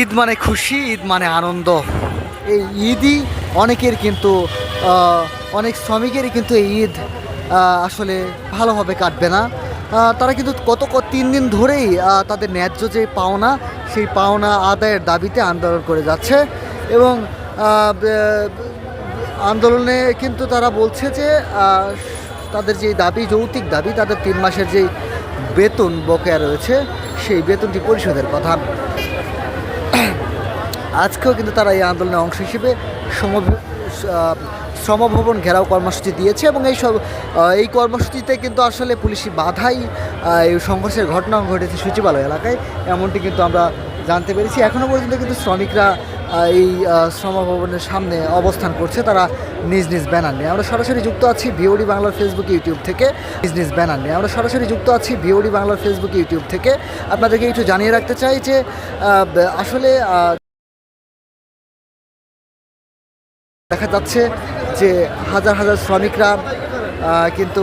ঈদ মানে খুশি, ঈদ মানে আনন্দ। এই ঈদই অনেকের কিন্তু অনেক শ্রমিকেরই কিন্তু এই ঈদ আসলে ভালোভাবে কাটবে না। তারা কিন্তু কত তিন দিন ধরেই তাদের ন্যায্য যে পাওনা, সেই পাওনা আদায়ের দাবিতে আন্দোলন করে যাচ্ছে এবং আন্দোলনে কিন্তু তারা বলছে যে তাদের যে দাবি যৌতিক দাবি, তাদের তিন মাসের যে বেতন বকেয়া রয়েছে, সেই বেতনটি পরিশোধের কথা। আজকেও কিন্তু তারা এই আন্দোলনের অংশ হিসেবে সম শ্রমভবন ঘেরাও কর্মসূচি দিয়েছে এবং এই সব এই কর্মসূচিতে কিন্তু আসলে পুলিশি বাধাই এই সংঘর্ষের ঘটনা ঘটেছে সচিবালয় এলাকায়। এমনটি কিন্তু আমরা জানতে পেরেছি। এখনও পর্যন্ত কিন্তু শ্রমিকরা এই আহ, শ্রমভবনের সামনে অবস্থান করছে তারা নিজ নিজ ব্যানার নিয়ে। আমরা সরাসরি যুক্ত আছি ভিওডি বাংলার ফেসবুক ইউটিউব থেকে নিজ নিজ ব্যানার নিয়ে। আমরা সরাসরি যুক্ত আছি ভিওডি বাংলার ফেসবুক ইউটিউব থেকে। আপনাদেরকে একটু জানিয়ে রাখতে চাই যে আসলে দেখা যাচ্ছে যে হাজার হাজার শ্রমিকরা কিন্তু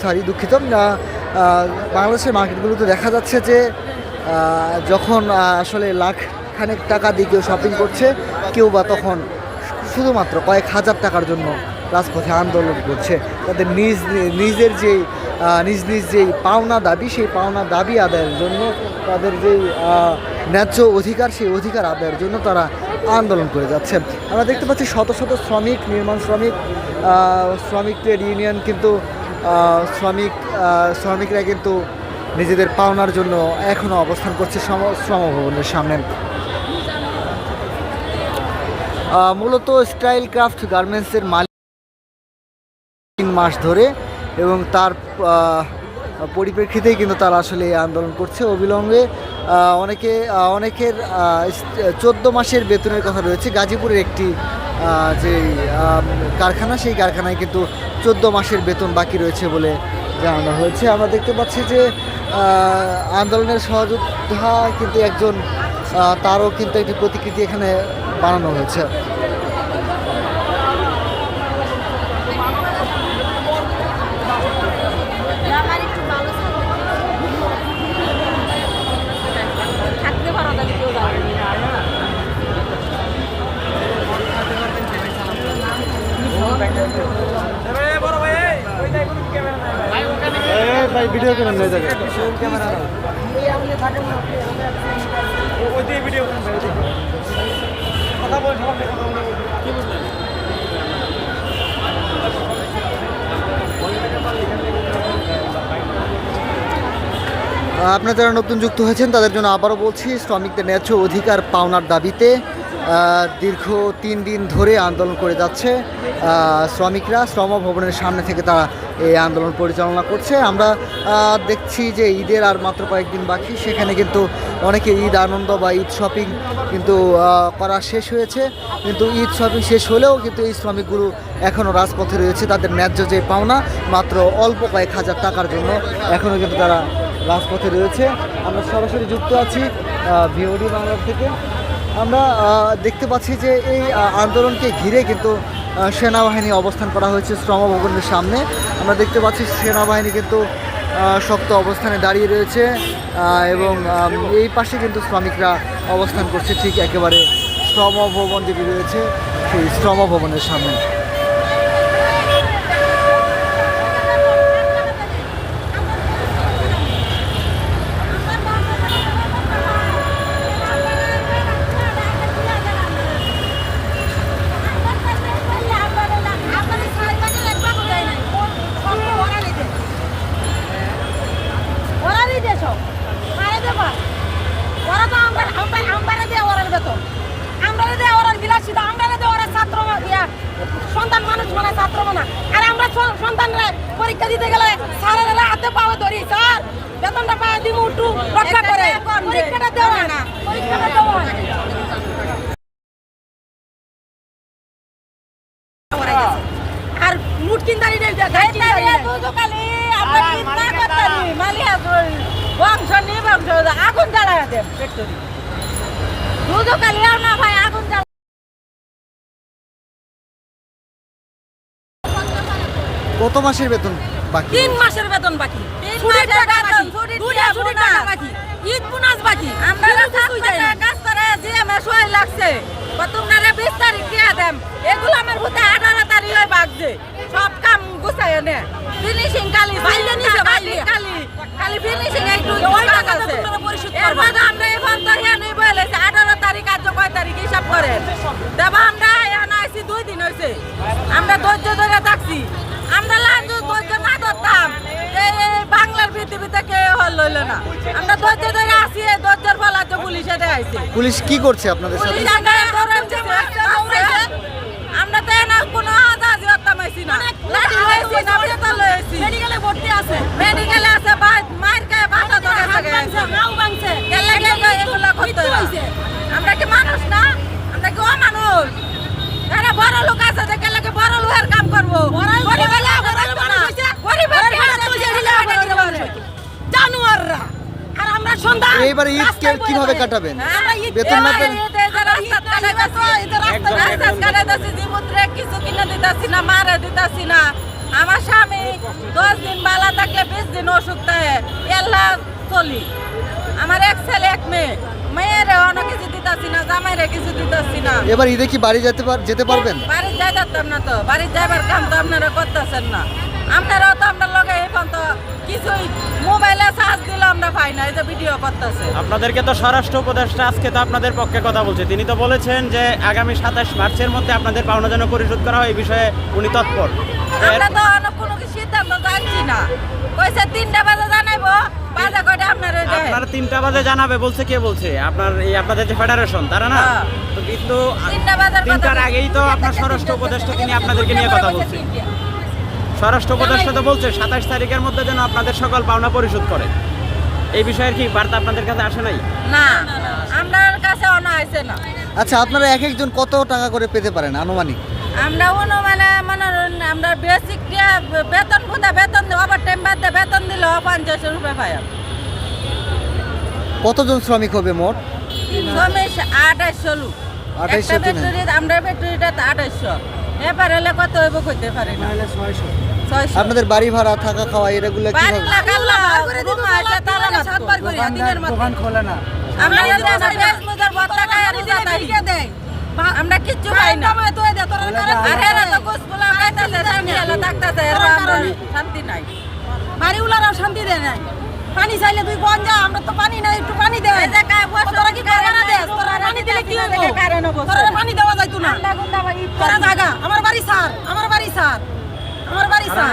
সরি দুঃখিত বাংলাদেশের মার্কেটগুলোতে দেখা যাচ্ছে যে যখন আসলে লাখ খানেক টাকা দিয়ে কেউ শপিং করছে, কেউ বা তখন শুধুমাত্র কয়েক হাজার টাকার জন্য রাজপথে আন্দোলন করছে। তাদের নিজ নিজের যে নিজ নিজ যেই পাওনা দাবি, সেই পাওনা দাবি আদায়ের জন্য তাদের যেই ন্যায্য অধিকার, সেই অধিকার আদায়ের জন্য তারা আন্দোলন করে যাচ্ছে। আমরা দেখতে পাচ্ছি শত শত শ্রমিক, নির্মাণ শ্রমিক শ্রমিক ট্রেড ইউনিয়ন কিন্তু শ্রমিক শ্রমিকরা কিন্তু নিজেদের পাওনার জন্য এখনও অবস্থান করছে শ্রম- শ্রমভবনের সামনে। মূলত স্টাইল ক্রাফট গার্মেন্টসের মালিক তিন মাস ধরে এবং তার পরিপ্রেক্ষিতেই কিন্তু তারা আসলে এই আন্দোলন করছে। অবিলম্বে অনেকে অনেকের চোদ্দ মাসের বেতনের কথা রয়েছে। গাজীপুরের একটি যে কারখানা, সেই কারখানায় কিন্তু চোদ্দ মাসের বেতন বাকি রয়েছে বলে জানানো হয়েছে। আমরা দেখতে পাচ্ছি যে আন্দোলনের সহযোদ্ধা কিন্তু একজন তারও কিন্তু একটি প্রতিকৃতি এখানে বানানো হয়েছে। আমার একটু ভালো থাকতে পারো না যাবে ভাই আপনারা যারা নতুন যুক্ত হয়েছেন, তাদের জন্য আবারও বলছি, শ্রমিকদের ন্যায্য অধিকার পাওনার দাবিতে দীর্ঘ তিন দিন ধরে আন্দোলন করে যাচ্ছে শ্রমিকরা। শ্রম ভবনের সামনে থেকে তারা এই আন্দোলন পরিচালনা করছে। আমরা দেখছি যে ঈদের আর মাত্র কয়েকদিন বাকি, সেখানে কিন্তু অনেকে ঈদ আনন্দ বা ঈদ শপিং কিন্তু করা শেষ হয়েছে। কিন্তু ঈদ শপিং শেষ হলেও কিন্তু এই শ্রমিকগুলো এখনও রাজপথে রয়েছে, তাদের ন্যায্য যে পাওনা, মাত্র অল্প কয়েক হাজার টাকার জন্য এখনও কিন্তু তারা রাজপথে রয়েছে। আমরা সরাসরি যুক্ত আছি ভিওডি বাংলার থেকে। আমরা দেখতে পাচ্ছি যে এই আন্দোলনকে ঘিরে কিন্তু সেনাবাহিনী অবস্থান করা হয়েছে শ্রমভবনের সামনে। আমরা দেখতে পাচ্ছি সেনাবাহিনী কিন্তু শক্ত অবস্থানে দাঁড়িয়ে রয়েছে এবং এই পাশে কিন্তু শ্রমিকরা অবস্থান করছে। ঠিক একেবারে শ্রমভবন যেটি রয়েছে, সেই শ্রমভবনের সামনে। সন্তান মানুষ মানে ছাত্র মানে। আর আমরা সন্তানরা পরীক্ষা দিতে গেলে স্যারেরা হাতে পাওয়া ধরি স্যার বেতনটা পাওয়া দিব একটু রক্ষা করে। পরীক্ষাটা দেওয়া না। পরীক্ষাটা দেওয়া না। আর মুট কিনতারি দুজকালি আমরা কিনতা করতারি মালিয়া বংশ নি বংশ আগুন জ্বালায় দে ফ্যাক্টরি দুজকালি আর না ভাই কত মাসের বেতন বাকি? তিন মাসের বেতন বাকি। ছুটির টাকা বাকি। দুইটা ছুটির টাকা বাকি। ঈদ বোনাস বাকি। আমরা কাজ করে যে আমার সহায় লাগছে। তোমরা বিশ তারিখ দিয়ে দেন এগুলো আমার ভূতে আঠারো তারিখ হয় বাগছে। সব কাম গুছাই নে ফিনিশিং কালি বাইলে নিছে বাইলে কালি কালি ফিনিশিং একটু ওই টাকা তোমরা পরিশোধ করবা। এর আমরা এখন তো হ্যাঁ নেই বলেছে আঠারো তারিখ আজ কয় তারিখ হিসাব করেন। দেবা আমরা এখন আইছি দুই দিন হয়েছে আমরা ধৈর্য ধরে থাকছি। আমরা লাঞ্চ ধৈর্য না ধরতাম। বাংলার পৃথিবীতে কেউ হল লইল না। আমরা ধৈর্য ধরে আসি এই ধৈর্যের ফল আছে পুলিশে দেখাইছে পুলিশ কি করছে আপনাদের সাথে? পুলিশ আমরা ধরেন যে আমরা তো এনা কোনো আজাজি হত্যামাইছি না। লাঠি লয়েছি না পেতল লয়েছি মেডিকেলে ভর্তি আছে। মেডিকেলে আছে মায়ের গায়ে বাসা ধরে থাকে। নাও ভাঙছে। গেলে গেলে এগুলো করতে হইছে। আমরা কি মানুষ না? আমরা কি অমানুষ? এরা বড় লোক আছে যে গেলে কি বড় লোকের কাম করব গরিবের লোক রাখব না। গরিবের খেয়ে তুই দিলে আগে দিতে পারবে। জানোয়াররা আর আমরা এইবার ঈদ কীভাবে কাটাবেন? বেতন না পেলে আমার স্বামী দশ দিন বালা থাকলে বিশ দিন অসুখ থাকে। এল্লা চলি। আমার এক ছেলে এক মেয়ে। মেয়ের অনেক কিছু দিতাছি না জামাইরে কিছু দিতাছি না। এবার ঈদে কি বাড়ি যেতে যেতে পারবেন? বাড়ি যাই যাতাম না তো বাড়ি যাইবার কাম তো আপনারা করতেছেন না। আপনারাও তো আমরা লগে এখন তো কিছুই মোবাইলে চার্জ দিলে আমরা পাই না এই যে ভিডিও করতেছে। আপনাদেরকে তো স্বরাষ্ট্র উপদেষ্টা আজকে তো আপনাদের পক্ষে কথা বলছে। তিনি তো বলেছেন যে আগামী সাতাশ মার্চের মধ্যে আপনাদের পাওনা যেন পরিশোধ করা হয় এই বিষয়ে উনি তৎপর। আমরা তো অন্য কোনো সিদ্ধান্ত জানছি না। কইছে তিনটা বাজে জানাইবো বাজে কয়টা আপনার তিনটা বাজে জানাবে বলছে কে বলছে? আপনার এই আপনাদের যে ফেডারেশন তারা না? হ্যাঁ। তো কিন্তু তিনটার আগেই তো আপনার স্বরাষ্ট্র উপদেষ্টা তিনি আপনাদেরকে নিয়ে কথা বলছে স্বরাষ্ট্র উপদেষ্টা তো বলছে সাতাশ তারিখের মধ্যে যেন আপনাদের সকল পাওনা পরিশোধ করে। এই বিষয়ের কি বার্তা আপনাদের কাছে আসে নাই? না আমার কাছে অনা আইছে না। আচ্ছা আপনারা এক একজন কত টাকা করে পেতে পারেন আনুমানিক? আমরা অনুমানে মনে আমরা বেসিক বেতন কোথা বেতন ওভার টাইম বাদ দিয়ে বেতন দিলে পঞ্চাশ রুপিয়া পাই কতজন শ্রমিক হবে মোট? চল্লিশ আঠাইশশো লোক। 2800 একটা আমরা ব্যাটারিটা আঠাইশশো এবার হলে কত হইব কইতে পারি না। আপনাদের বাড়ি ভাড়া থাকা খাওয়া এগুলো কি হবে? করে দিনের মধ্যে আমরা খাই কিচ্ছু পাই না। শান্তি নাই। বাড়িওয়ালারাও শান্তি দেয় নাই। পানি চাইলে তুই কোন যা আমরা তো পানি নাই একটু পানি দে। এই যে গায়ে বসে তোরা কি করবে না দেশ তোরা পানি দিলে কি দিলে হব। তোরা পানি দেওয়া যাইতো না। ঠান্ডা গুন্ডা বা ঈদ তোরা। জাগা আমার বাড়ি স্যার আমার বাড়ি স্যার আমার বাড়ি স্যার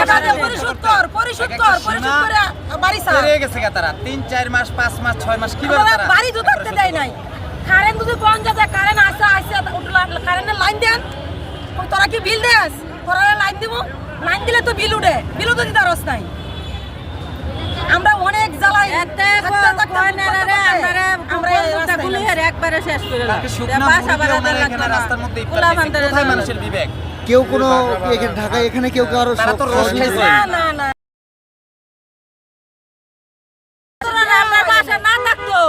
টাকা দে, পরিশোধ কর পরিশোধ কর পরিশোধ করে বাড়ি স্যার পেরিয়ে গেছে তারা। তিন চার মাস পাঁচ মাস ছয় মাস কীভাবে আমরা তারা বাড়ি তো থাকতে দেয় নাই। কারেন্ট যদি কোন যা যায় কারেন্ট আসে আসে উঠলা কারেন্টের লাইন দেন। তোরা কি বিল দেস? তোরা লাইন দিব? লাইন দিলে তো বিল উঠে। বিল তো দিতে রস নাই। আমরা অনেক জ্বালাই। একবারে শেষ করে। মানুষের বিবেক? কেউ কোনো ঢাকায় এখানে কেউ কারও। না না না। তোরা আপনার বাসা না থাকতো।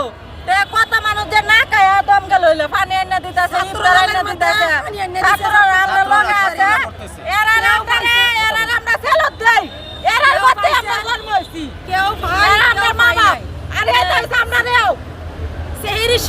কত মানুষ যে না খায় দম গেল হইল। পানি এনে দিতেছে ইফতার এনে দিতেছে। পানি এনে দিতেছে। ছাত্ররা আমরা লগে আছে। এরা আমরা এরা আমরা সেলত দেই। এরা মধ্যে আমরা জন্ম হইছি কেউ ভাই এরা আমরা কেউ মা ভাই বাপ। নাই। আরে এটা হইছে আমরা রেও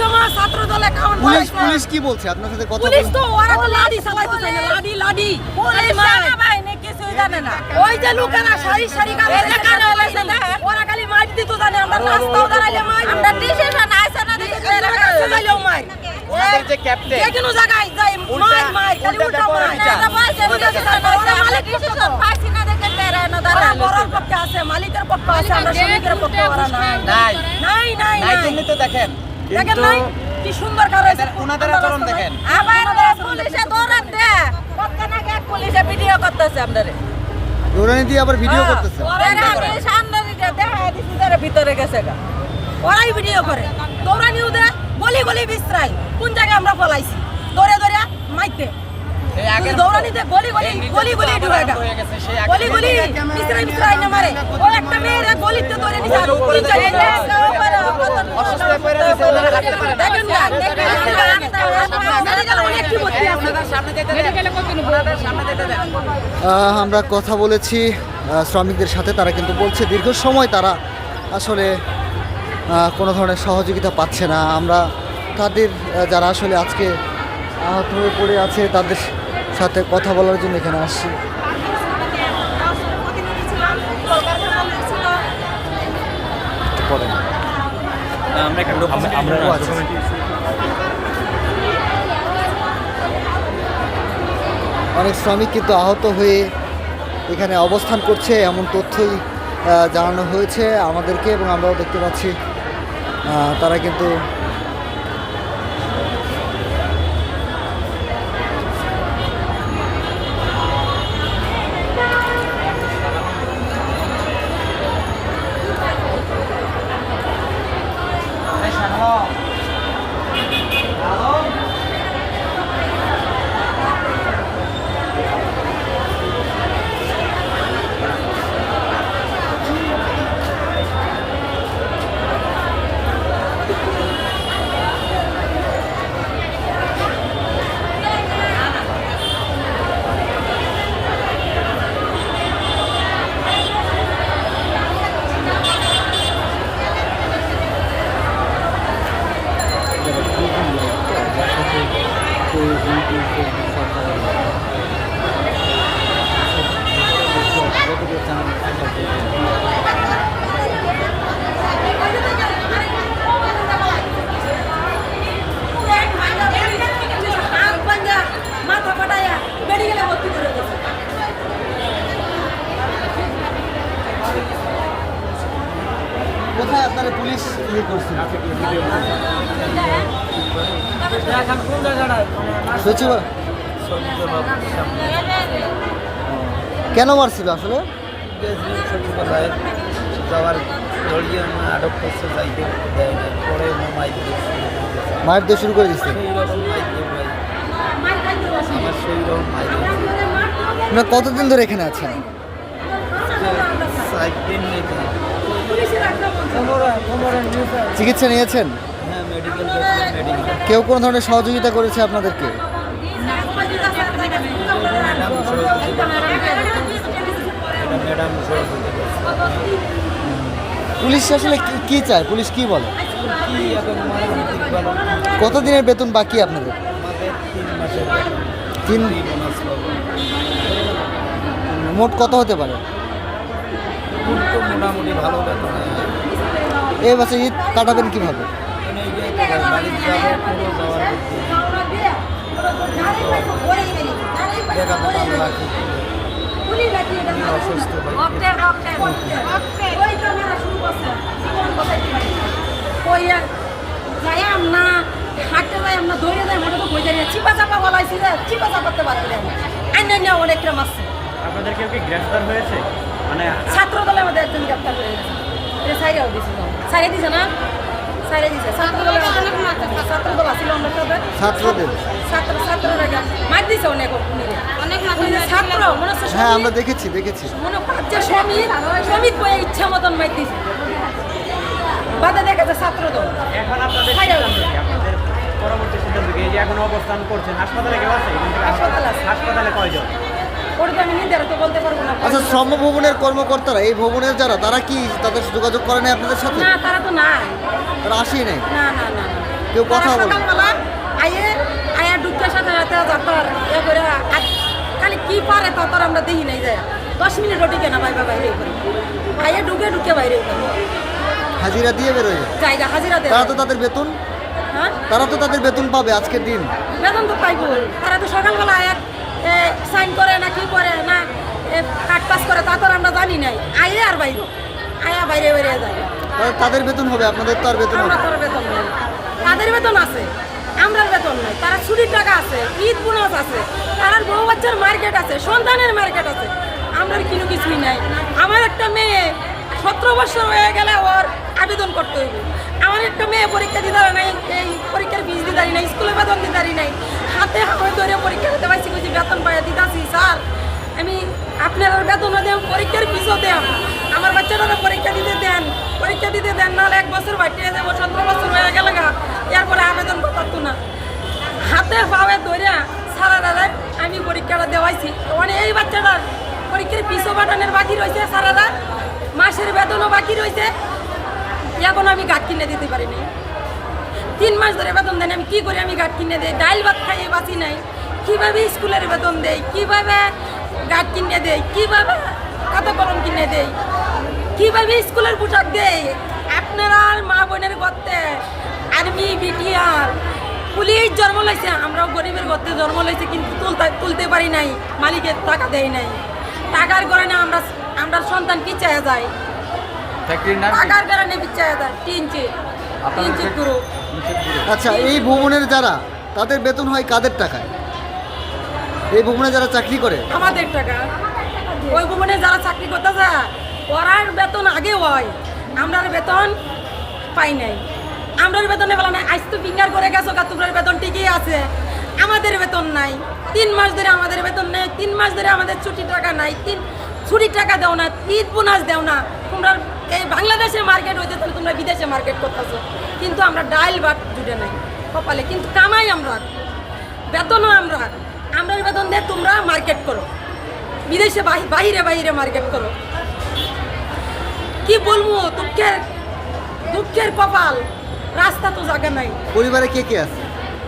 সময় ছাত্র দলে খাওয়ান পুলিশ পুলিশ কি বলছে? আপনার সাথে কথা পুলিশ তো ওরা তো লাঠি চালাইতে চায় না। লাঠি লাঠি। পুলিশ খালি মার। সেনাবাহিনী কিছুই জানে না। ওই যে লোকেরা সারি সারি এই কানে হইছে দেখেন। ওরা খালি মাইট দিত জানে। আমরা রাস্তাও দাঁড়াইলে মাইট আমরা ডিসিশন আইছে না দেখে এরা কাছে যাইলেও মাইট ওনাদের যে ক্যাপ্টেন যে কোনো জায়গায় যাই মাইট মাইট খালি উল্টা মাইট আমরা বলছি ডিসিশন ডিসিশন পাইছি না দেখে তেরা না ওরা দাঁড়াইলো বড়র পক্ষে আছে মালিকের পক্ষে আছে আমরা শ্রমিকের পক্ষে ওরা নাই। নাই নাই নাই নাই নাই। তো দেখেন। দেখেন নাই? কি সুন্দর কারও এদের- ওনাদের আচরণ দেখেন। আবার পুলিশে দৌড়ান দে। কতক্ষণ আগে পুলিশে ভিডিও করতেছে আমাদের দৌড়ানি দিয়ে আবার ভিডিও। করতেছে। আমি সামনে দিকে দেখা দিছি তারা ভিতরে গেছে গা। ওরাই ভিডিও করে। দৌড়ানিও দে গলি গলি বিশ্রাই কোন জায়গায় আমরা ফলাইছি? দৌড়ে দৌড়ে মাইতে। দৌড়ানিতে গলি গলি গলি গলি ঢুকে গেছে, সেই গলি গলি না মারে। ও একটা মেয়ের গলিতে ধরে নিছে। আর আহ, আমরা কথা বলেছি শ্রমিকদের সাথে তারা কিন্তু বলছে দীর্ঘ সময় তারা আসলে কোনো ধরনের সহযোগিতা পাচ্ছে না। আমরা তাদের যারা আসলে আজকে আহত হয়ে পড়ে আছে তাদের সাথে কথা বলার জন্য এখানে আসছি। অনেক শ্রমিক কিন্তু আহত হয়ে এখানে অবস্থান করছে, এমন তথ্যই জানানো হয়েছে আমাদেরকে এবং আমরাও দেখতে পাচ্ছি তারা কিন্তু মাথা ফাটাইয়া মেডিকেলে ভর্তি করে দিয়েছে কোথায় আপনারা পুলিশ ইয়ে করছিল কেন মারছিল আসলে? মায়ের দিয়ে শুরু করে দিচ্ছে আপনারা কতদিন ধরে এখানে আছেন? চিকিৎসা নিয়েছেন? হ্যাঁ কেউ কোনো ধরনের সহযোগিতা করেছে আপনাদেরকে ম্যাডাম সহযোগিতা এটা ম্যাডাম সহযোগিতা করছে পুলিশ আসলে কি- চায়? পুলিশ কি বলে? কি এখন মারামারি ভালো কতদিনের বেতন বাকি আপনাদের? মোট কত হতে পারে? এই বছর ঈদ কাটাবেন কীভাবে মানে এই যে একটা বাড়িতে যাব পুরো যাওয়ার বুদ্ধি দেখা তো ভালো লাগে অসুস্থ না হাঁটতে যাইয়াম না দৌড়ে যাই মোটে তো বই যাই চিপা চাপা বলাইছি চিপা চাপাতে পারবে না। আইন নিয়ে অনেকটা মাছ আপনাদের কেউ কি গ্রেফতার হয়েছে? মানে ছাত্র দলে আমাদের একজন গ্রেপ্তার হয়ে গেছে। এটা সাইডেও দিছিল সাইডে দিছে না? সাইডে দিছে। ছাত্র দলে অনেক ছাত্র দল অনেক ছাত্রদের ছাত্র ছাত্ররা মার দিছে অনেক অনেক ছাত্র মনে হচ্ছে হ্যাঁ আমরা দেখেছি দেখেছি। মনে হচ্ছে শ্রমিক শ্রমিক বয়ে ইচ্ছা মতন মার দিছে। বাদে দেখা যায় ছাত্র দল এখন আপনাদের ছাইড়া সিদ্ধান্ত কি? আপনাদের পরবর্তী সিদ্ধান্ত এই যে এখন অবস্থান করছেন হাসপাতালে কেউ আছে? হাসপাতালে হাসপাতালে কয়জন? না। আচ্ছা শ্রম ভবনের কর্মকর্তারা এই ভবনের যারা তারা কি তাদের যোগাযোগ করে নাই আপনাদের সাথে? না তারা তো নাই। তারা আসেই নাই? না না না না। কেউ কথা বলে? সাথে সাথে যাত্রার এ করে খালি কি পারে তা আমরা দেখি নাই যায় দশ মিনিট রুটি কেনা বাইবা বাইরে আইয়ে ঢুকে ঢুকে বাইরে হাজিরা দিয়ে বেরোয় জায়গা হাজিরা দেয়। তারা তো তাদের বেতন? হ্যাঁ? তারা তো তাদের বেতন পাবে আজকের দিন। বেতন তো পাইব। তারা তো সকালবেলা আয়া সাইন করে না কি করে না কাট পাস করে তা তো আর আমরা জানি নাই। আইয়ে আর বাইরে। আয়া বাইরে বাইরে যায়। তাদের বেতন হবে আপনাদের তো আর বেতন হবে। তাদের বেতন আছে। আমরা বেতন নাই, তারা ছুটির টাকা আছে, ঈদ বোনাস আছে তার বউ বাচ্চার মার্কেট আছে, সন্তানের মার্কেট আছে। আমরা কোনো কিছুই নাই। আমার একটা মেয়ে সতেরো বছর হয়ে গেলে ওর আবেদন করতে হইব। আমার একটা মেয়ে পরীক্ষা দিতে নাই, এই পরীক্ষার ফিস দিতে নাই, স্কুলে বেতন দিতে নাই। হাতে হাতে ধরে পরীক্ষা দিতে পারছি কিছু বেতন পাইয়া দিতেছি, স্যার, আমি আপনার বেতনও দেন পরীক্ষার ফিসও দেন আমার বাচ্চারা পরীক্ষা দিতে দেন, পরীক্ষা দিতে দেন, নাহলে এক বছর বাটিয়ে যাব, সতেরো ফিসও পাঠানোর বাকি রয়েছে সারাদা। মাসের বেতনও বাকি রয়েছে। এখন আমি গাঠ কিনে দিতে পারিনি। তিন মাস ধরে বেতন দেন আমি কি করে আমি গাঠ কিনে দেই? ডাইল ভাত খাইয়ে বাঁচি নাই। কীভাবে স্কুলের বেতন দেই? কীভাবে গাঠ কিনে দেই? কীভাবে খাতা কলম কিনে দেই? কীভাবে স্কুলের পোশাক দেই? আপনারা মা বোনের গর্তে আর্মি, বিটিআর, পুলিশ জন্ম লইছে। আমরাও গরিবের গর্তে জন্ম লইছে, কিন্তু তুলতে তুলতে পারি নাই। মালিকের টাকা দেয় নাই। টাকার কারণে আমরা আমরা সন্তান পিছায় যায় টাকার কারণে পিছায় যায় তিন চিট গ্রুপ আচ্ছা এই ভবনের যারা তাদের বেতন হয় কাদের টাকায়? এই ভবনে যারা চাকরি করে? আমাদের টাকা। ওই ভবনে যারা চাকরি করতেছে ওরার বেতন আগে হয়। আমরার বেতন পাই নাই। আমরার বেতনে বলা নাই আজ তো ফিঙ্গার করে গেছো গা তোমরা বেতন ঠিকই আছে। আমাদের বেতন নাই। তিন মাস ধরে আমাদের বেতন নেই তিন মাস ধরে আমাদের ছুটি টাকা নাই তিন ছুটির টাকা দেও না ঈদ বোনাস দেও না। তোমরা এই বাংলাদেশে মার্কেট হইতে তাহলে তোমরা বিদেশে মার্কেট করতেছো। কিন্তু আমরা ডাইল ভাত জুড়ে নাই কপালে। কিন্তু কামাই আমরা। বেতনও আমরা। আমরা বেতন দিয়ে তোমরা মার্কেট করো। বিদেশে বাহি- বাহিরে বাহিরে মার্কেট করো। কি বলব দুঃখের দুঃখের কপাল। রাস্তা তো জায়গা নাই। পরিবারে কে কে আছে?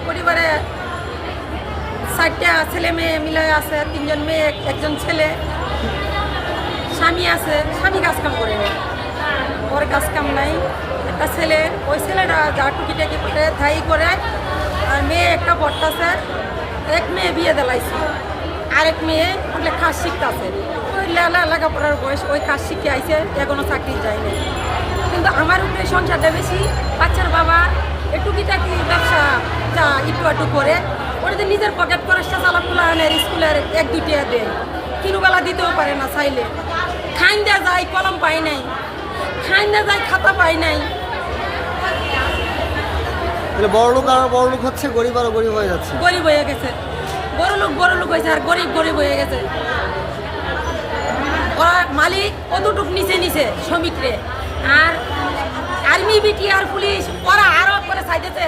পরিবারে চারটা ছেলে মেয়ে মিলে আছে, তিনজন মেয়ে একজন ছেলে। স্বামী আছে, স্বামী কাজ কাম করে। ওর কাজ কাম নাই। একটা ছেলে, ওই ছেলেটা যা টুকিটাকি করে ধাই করে, আর মেয়ে একটা বট্টাছে এক মেয়ে বিয়ে দেলাইছে। আরেক মেয়ে ওগুলো কাজ শিখতেছে। ওই লেখাপড়ার বয়স, ওই কাজ শিখে আইছে, এখনও চাকরি যায়নি কিন্তু আমার উপরে সংসারটা বেশি। বাচ্চার বাবা একটু কিটাকি ব্যবসা যা একটু একটু করে ওটাতে নিজের পকেট খরচটা চালা পুলানের স্কুলের এক দুটিয়া দেয়। কিনুবেলা দিতেও পারে না চাইলে। খাইন দেওয়া যায় কলম পাই নাই। খাইন দেওয়া যায় খাতা পাই নাই। তাহলে বড় লোক আর বড় লোক হচ্ছে গরিব আরও গরিব হয়ে যাচ্ছে। গরিব হয়ে গেছে। বড় লোক বড় লোক হয়েছে আর গরিব গরিব হয়ে গেছে। ওরা মালিক কতটুক নিচে নিচে শ্রমিকরে। আর আর্মি বিটি আর পুলিশ ওরা আরও করে চাইতেছে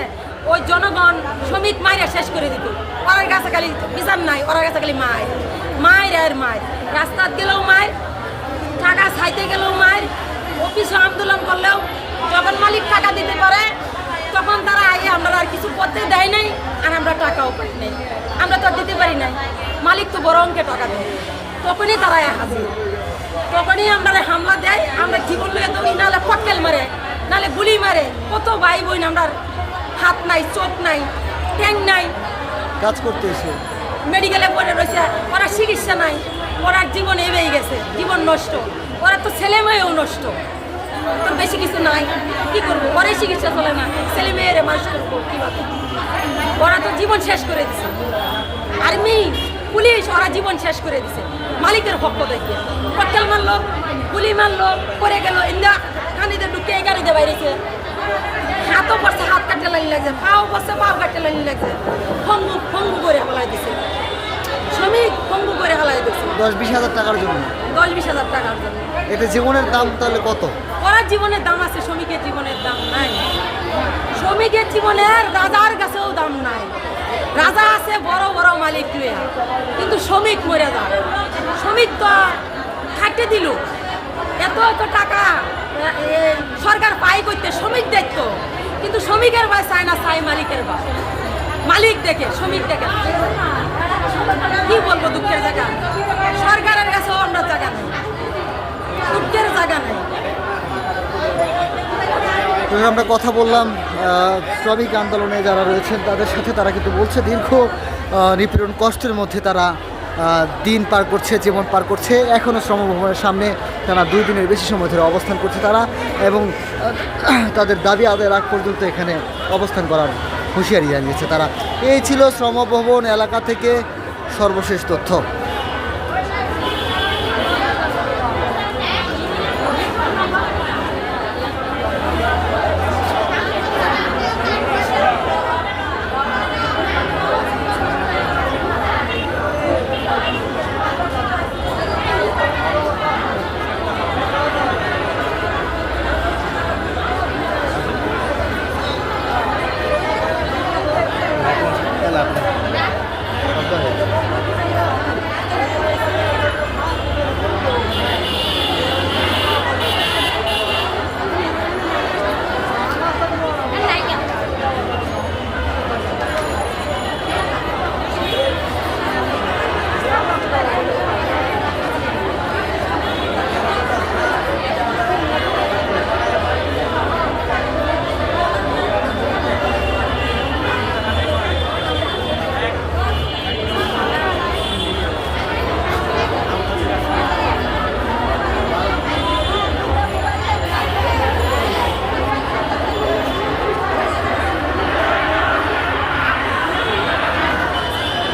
ওই জনগণ শ্রমিক মায়ের শেষ করে দিত। ওরার কাছে খালি বিচার নাই, ওরার কাছে খালি মায়ের। মায়ের আর মায়ের। রাস্তাত গেলেও মায়ের, টাকা চাইতে গেলেও মায়ের, অফিসে আন্দোলন করলেও যখন মালিক টাকা দিতে পারে, তখন তারা আগে আমরা আর কিছু করতে দেয় নাই, আর আমরা টাকাও পাই নাই। আমরা তো দিতে পারি নাই। মালিক তো বড় অঙ্কে টাকা দেয়। তখনই তারা হাজির। তখনই আমরা হামলা দেয়, আমরা জীবন লয়ে দৌড়ি নাহলে পটকেল মারে, নাহলে গুলি মারে। কত ভাই বোন আমরা হাত নাই চোখ নাই ট্যাং নাই। কাজ করতে এসে মেডিকেলে পড়ে রয়েছে ওরা চিকিৎসা নাই ওরা জীবন এবেই গেছে জীবন নষ্ট। ওরা তো ছেলে মেয়েও নষ্ট। তো বেশি কিছু নাই কি করব? ওরাই চিকিৎসা চলে না ছেলে মেয়েরে মানুষ করব কীভাবে? ওরা তো জীবন শেষ করে দিছে। আর্মি পুলিশ ওরা জীবন শেষ করে দিছে। মালিকের পক্ষ দেখে পট্টাল মারলো গুলি মারলো পরে গেল ইন্দা কানিতে ঢুকে গাড়িতে বাইরেছে। হাতও পড়ছে হাত কাটতে লাইন লাগছে পাও পড়ছে পাও কাটতে লাইন লাগছে ফঙ্গু ফঙ্গু করে হলাই দিছে। শ্রমিক ফঙ্গু করে হলাই দিছে। দশ বিশ হাজার টাকার জন্য? দশ বিশ হাজার টাকার জন্য। এতে জীবনের দাম তাহলে কত? ওরা জীবনের দাম আছে শ্রমিকের জীবনের দাম নাই। শ্রমিকের জীবনের রাজার কাছেও দাম নাই। রাজা আছে বড় বড় মালিক লইয়া। কিন্তু শ্রমিক মরে যায়। শ্রমিক তো খাটে দিল। এত এত টাকা সরকার পাই করতে শ্রমিক দেখতো। কিন্তু শ্রমিকের ভাই চায় না চাই মালিকের ভাই। মালিক দেখে, শ্রমিক দেখে। কি বলব দুঃখের জায়গা? সরকারের কাছেও আমরা জায়গা নেই। দুঃখের জায়গা নেই। আমরা কথা বললাম শ্রমিক আন্দোলনে যারা রয়েছেন, তাদের সাথে তারা কিন্তু বলছে, দীর্ঘ নিপীড়ন কষ্টের মধ্যে তারা দিন পার করছে, জীবন পার করছে এখনও শ্রমভবনের সামনে তারা দুই দিনের বেশি সময় ধরে অবস্থান করছে তারা এবং তাদের দাবি আদায় আগ পর্যন্ত এখানে অবস্থান করার হুঁশিয়ারি জানিয়েছে তারা। এই ছিল শ্রমভবন এলাকা থেকে সর্বশেষ তথ্য।